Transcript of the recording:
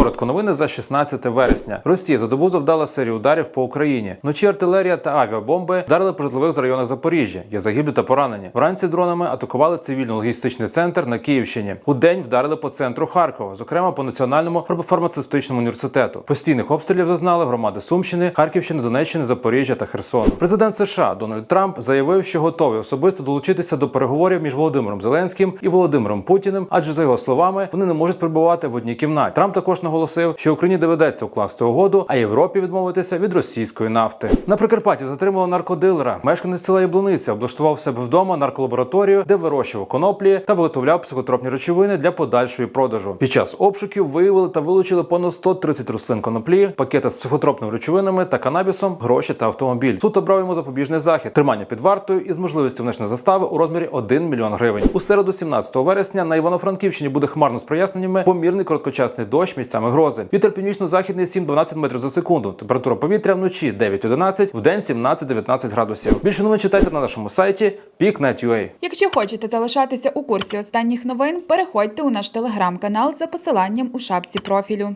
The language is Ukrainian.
Коротко новини за 16 вересня. Росія за добу завдала серію ударів по Україні. Вночі артилерія та авіабомби вдарили по житлових районах Запоріжжя. Є загиблі та поранені. Вранці дронами атакували цивільно-логістичний центр на Київщині. У день вдарили по центру Харкова, зокрема по національному фармацевтичному університету. Постійних обстрілів зазнали громади Сумщини, Харківщини, Донеччини, Запоріжжя та Херсону. Президент США Дональд Трамп заявив, що готовий особисто долучитися до переговорів між Володимиром Зеленським і Володимиром Путіним, адже за його словами вони не можуть перебувати в одній кімнаті. Трамп також наголосив, що Україні доведеться укласти угоду, а Європі відмовитися від російської нафти. На Прикарпатті затримали наркодилера. Мешканець села Яблуниця облаштував себе вдома нарколабораторію, де вирощував коноплі та виготовляв психотропні речовини для подальшої продажу. Під час обшуків виявили та вилучили понад 130 рослин коноплі, пакети з психотропними речовинами та канабісом, гроші та автомобіль. Суд обрав йому запобіжний захід, тримання під вартою із можливістю внесення застави у розмірі 1 мільйон гривень. У середу, 17 вересня, на Івано-Франківщині буде хмарно з проясненнями, помірний короткочасний дощ місцями грози. Вітер північно-західний 7-12 метрів за секунду. Температура повітря вночі 9-11, вдень 17-19 градусів. Більше новин читайте на нашому сайті peak.net.ua. Якщо хочете залишатися у курсі останніх новин, переходьте у наш телеграм-канал за посиланням у шапці профілю.